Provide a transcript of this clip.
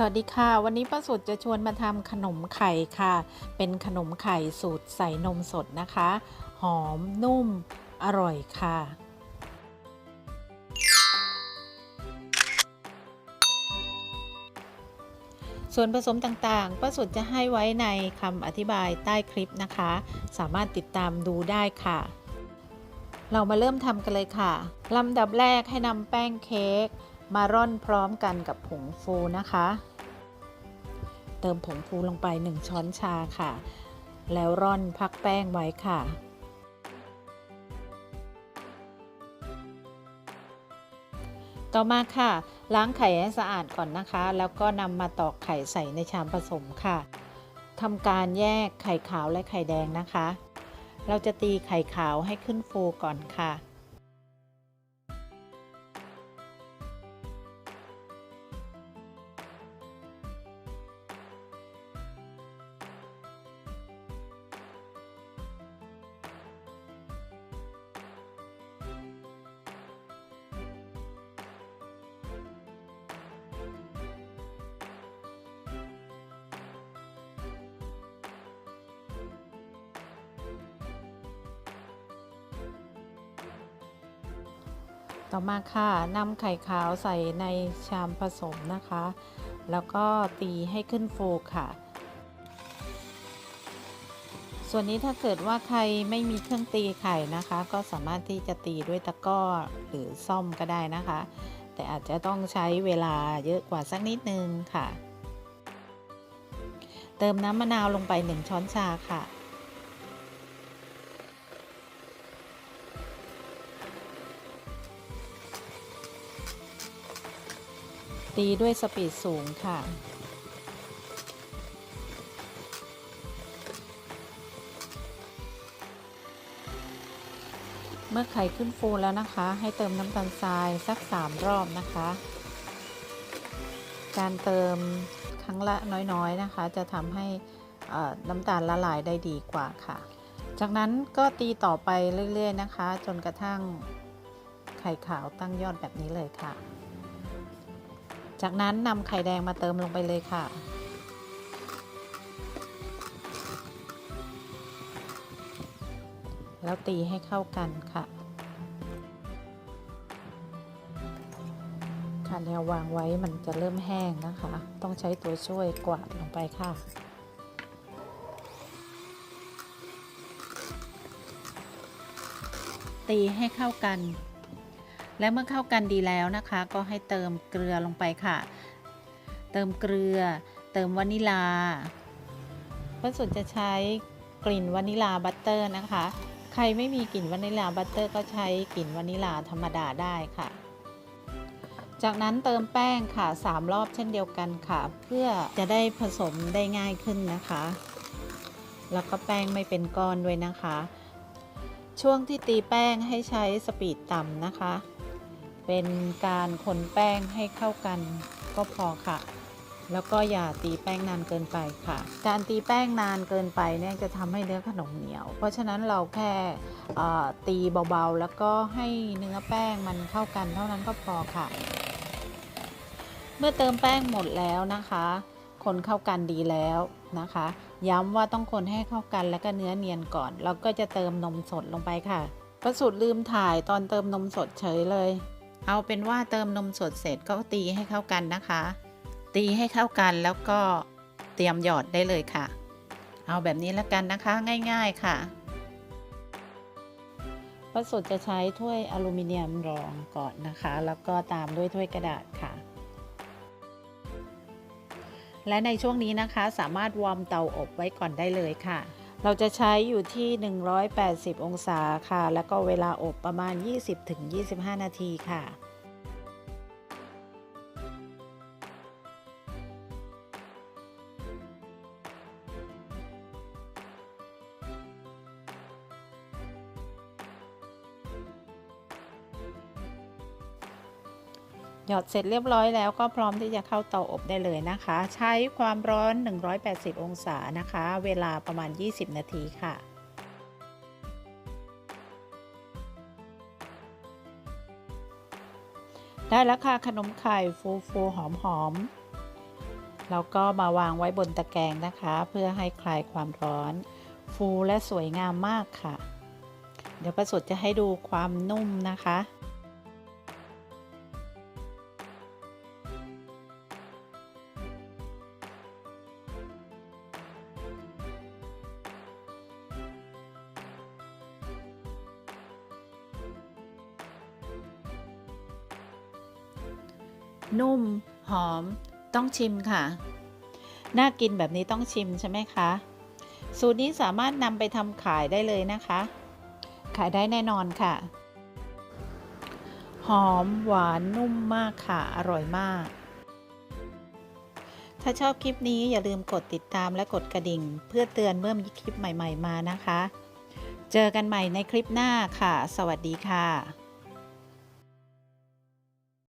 สวัสดีค่ะ วันนี้ป้าสุดจะชวนมาทำขนมไข่ค่ะ เป็นขนมไข่สูตรใส่นมสดนะคะ หอมนุ่มอร่อยค่ะ ส่วนผสมต่างๆป้าสุดจะให้ไว้ในคำอธิบายใต้คลิปนะคะ สามารถติดตามดูได้ค่ะ เรามาเริ่มทำกันเลยค่ะลำดับแรกให้นำแป้งเค้กมาร่อนพร้อมกันกับผงฟูนะคะ เติมผงฟูลงไป 1 ช้อนชาค่ะ แล้วร่อนพักแป้งไว้ค่ะต่อมาค่ะ ล้างไข่ให้สะอาดก่อนนะคะ แล้วก็นำมาตอกไข่ใส่ในชามผสมค่ะทำการแยกไข่ขาวและไข่แดงนะคะ เราจะตีไข่ขาวให้ขึ้นฟูก่อนค่ะ ต่อมาค่ะนำไข่ขาวใส่ในชามผสมนะคะ แล้วก็ตีให้ขึ้นฟูค่ะ ส่วนนี้ถ้าเกิดว่าใครไม่มีเครื่องตีไข่นะคะ ก็สามารถที่จะตีด้วยตะกร้อหรือซ่อมก็ได้นะคะ แต่อาจจะต้องใช้เวลาเยอะกว่าสักนิดนึงค่ะ เติมน้ำมะนาวลงไป 1 ช้อนชาค่ะ ตีด้วยสปีดสูงค่ะ เมื่อไข่ขึ้นฟูแล้วนะคะ ให้เติมน้ำตาลทรายสัก 3 รอบนะคะ การเติมครั้งละน้อยๆนะคะ จะทำให้น้ำตาลละลายได้ดีกว่าค่ะ จากนั้นก็ตีต่อไปเรื่อยๆนะคะ จนกระทั่งไข่ขาวตั้งยอดแบบนี้เลยค่ะ จากนั้นนำไข่แดงมาเติมลงไปเลยค่ะ แล้วตีให้เข้ากันค่ะ ค่ะแนววางไว้มันจะเริ่มแห้งนะคะ ต้องใช้ตัวช่วยกวาดลงไปค่ะตีให้เข้ากัน และเมื่อเข้ากันดีแล้วนะคะ ก็ให้เติมเกลือลงไปค่ะ เติมเกลือ เติมวานิลาป้าสุดจะใช้กลิ่นวานิลาบัตเตอร์นะคะ ใครไม่มีกลิ่นวานิลาบัตเตอร์ก็ใช้กลิ่นวานิลาธรรมดาได้ค่ะ จากนั้นเติมแป้งค่ะ 3 รอบเช่นเดียวกันค่ะ เพื่อจะได้ผสมได้ง่ายขึ้นนะคะ แล้วก็แป้งไม่เป็นก้อนด้วยนะคะ ช่วงที่ตีแป้งให้ใช้สปีดต่ำนะคะ เป็นการคนแป้งให้เข้ากันก็พอค่ะ แล้วก็อย่าตีแป้งนานเกินไปค่ะ การตีแป้งนานเกินไปเนี่ยจะทำให้เนื้อขนมเหนียว เพราะฉะนั้นเราแค่ตีเบาๆ แล้วก็ให้เนื้อแป้งมันเข้ากันเท่านั้นก็พอค่ะ เมื่อเติมแป้งหมดแล้วนะคะ คนเข้ากันดีแล้วนะคะ ย้ำว่าต้องคนให้เข้ากันแล้วก็เนื้อเนียนก่อนเราก็จะเติมนมสดลงไปค่ะประสุดลืมถ่ายตอนเติมนมสดเฉยเลย เอาเป็นว่าเติมนมสดเสร็จก็ตีให้เข้ากันนะคะ ตีให้เข้ากันแล้วก็เตรียมหยอดได้เลยค่ะ เอาแบบนี้แล้วกันนะคะง่าย ๆค่ะประสดจะใช้ถ้วยอลูมิเนียมรองก่อนนะคะ แล้วก็ตามด้วยถ้วยกระดาษค่ะ และในช่วงนี้นะคะสามารถวอร์มเตาอบไว้ก่อนได้เลยค่ะ เราจะใช้อยู่ที่ 180 องศาค่ะ แล้วก็เวลาอบประมาณ 20-25 นาทีค่ะ หยอดเสร็จเรียบร้อยแล้วก็พร้อมที่จะเข้าเตาอบได้เลยนะคะ ใช้ความร้อน 180 องศานะคะ เวลาประมาณ 20 นาทีค่ะได้แล้วค่ะขนมไข่ฟูฟูหอมหอมแล้วก็มาวางไว้บนตะแกรงนะคะ เพื่อให้คลายความร้อน ฟูและสวยงามมากค่ะ เดี๋ยวประสุดจะให้ดูความนุ่มนะคะ นุ่ม หอม ต้องชิมค่ะ น่ากินแบบนี้ต้องชิมใช่ไหมคะ สูตรนี้สามารถนำไปทำขายได้เลยนะคะ ขายได้แน่นอนค่ะ หอมหวานนุ่มมากค่ะ อร่อยมาก ถ้าชอบคลิปนี้อย่าลืมกดติดตามและกดกระดิ่ง เพื่อเตือนเมื่อมีคลิปใหม่ ๆ มานะคะ เจอกันใหม่ในคลิปหน้าค่ะ สวัสดีค่ะ